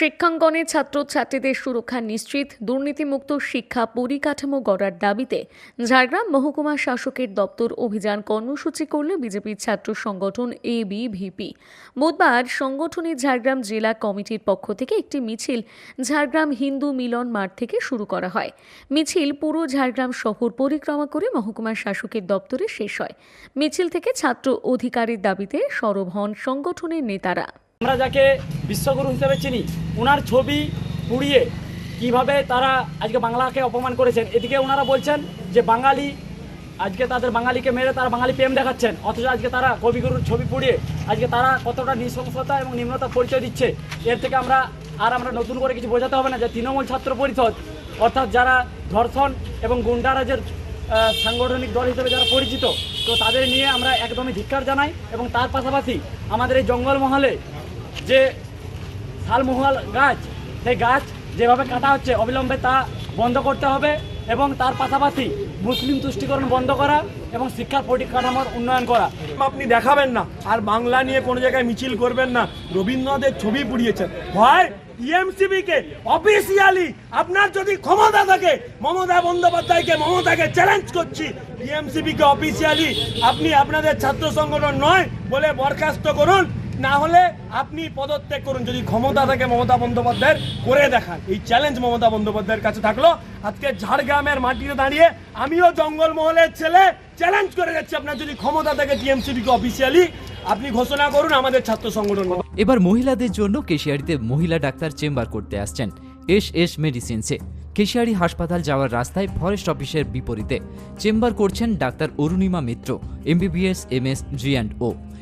শিক্ষাঙ্গনে ছাত্রছাত্রীদের সুরক্ষা নিশ্চিত, দুর্নীতিমুক্ত শিক্ষা পরিকাঠামো গড়ার দাবিতে ঝাড়গ্রাম মহকুমা শাসকের দপ্তর অভিযান কর্মসূচি করল বিজেপির ছাত্র সংগঠন এ ভিপি বুধবার সংগঠনের ঝাড়গ্রাম জেলা কমিটির পক্ষ থেকে একটি মিছিল ঝাড়গ্রাম হিন্দু মিলন মাঠ থেকে শুরু করা হয়। মিছিল পুরো ঝাড়গ্রাম শহর পরিক্রমা করে মহকুমা শাসকের দপ্তরে শেষ হয়। মিছিল থেকে ছাত্র অধিকারের দাবিতে সরব হন সংগঠনের নেতারা। আমরা যাকে বিশ্বগুরু হিসেবে চিনি ওনার ছবি পুড়িয়ে কীভাবে তারা আজকে বাংলাকে অপমান করেছেন, এদিকে ওনারা বলছেন যে বাঙালি, আজকে তাদের বাঙালিকে মেরে তারা বাঙালি প্রেম দেখাচ্ছেন, অথচ আজকে তারা কবিগুরুর ছবি পুড়িয়ে আজকে তারা কতটা নৃশংসতা এবং নিম্নতা পরিচয় দিচ্ছে, এর থেকে আমরা আর আমরা নতুন করে কিছু বোঝাতে হবে না যে তৃণমূল ছাত্র পরিষদ, অর্থাৎ যারা ধর্ষণ এবং গুন্ডারাজের সাংগঠনিক দল হিসেবে যারা পরিচিত, তো তাদের নিয়ে আমরা একদমই ধিক্কার জানাই এবং তার পাশাপাশি আমাদের এই জঙ্গলমহলে যে শালমহুয়াল গাছ, সেই গাছ যেভাবে কাটা হচ্ছে, অবিলম্বে তা বন্ধ করতে হবে এবং তার পাশাপাশি মুসলিম তুষ্টিকরণ বন্ধ করা এবং শিক্ষার পরিকাঠামোর উন্নয়ন করা। আপনি দেখাবেন না। আর বাংলা নিয়ে কোনো জায়গায় মিছিল করবেন না। রবীন্দ্রনাথের ছবি পুড়িয়েছেন হয় ইএমসিবি কে অফিসিয়ালি আপনার যদি ক্ষমতা থাকে, মমতা বন্দ্যোপাধ্যায়কে মমতাকে চ্যালেঞ্জ করছি। ইএমসিবি কে অফিসিয়ালি আপনি আপনাদের ছাত্র সংগঠন নয় বলে বরখাস্ত করুন। না হলে আপনি পদত্যাগ করুন। যদি ক্ষমতা থাকে মমতা বন্দ্যোপাধ্যায়ের, করে দেখান। এই চ্যালেঞ্জ মমতা বন্দ্যোপাধ্যায়ের কাছে থাকল। আজকে ঝাড়গ্রামের মাটিতে দাঁড়িয়ে আমিও জঙ্গলমহলের ছেলে চ্যালেঞ্জ করে যাচ্ছি। আপনার যদি ক্ষমতা থাকে টিএমসিবি কে অফিসিয়ালি আপনি ঘোষণা করুন আমাদের ছাত্র সংগঠন। এবার মহিলাদের জন্য কেশিয়ারিতে মহিলা ডাক্তার চেম্বার করতে আসছেন এস এস মেডিসিনসে। কেশিয়ারি হাসপাতাল যাওয়ার রাস্তায় ফরেস্ট অফিসের বিপরীতে। চেম্বার করছেন doctor Arunima Mitra MBBS M S G and O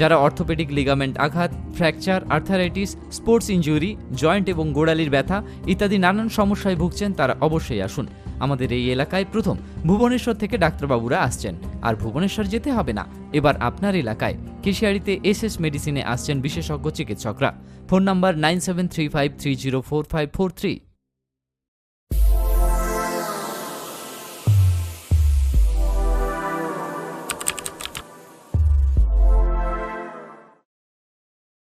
যারা অর্থোপেডিক লিগামেন্ট আঘাত, fracture, arthritis, sports injury, joint এবং গোড়ালির ব্যথা ইত্যাদি নানান সমস্যায় ভুগছেন তারা অবশ্যই আসুন। আমাদের এই এলাকায় প্রথম ভুবনেশ্বর থেকে ডাক্তারবাবুরা আসছেন। আর ভুবনেশ্বর যেতে হবে না, এবার আপনার এলাকায়। কেশিয়ারিতে এস এস মেডিসিনে আসছেন বিশেষজ্ঞ চিকিৎসকরা। Phone number nine seven three five three zero four five four three.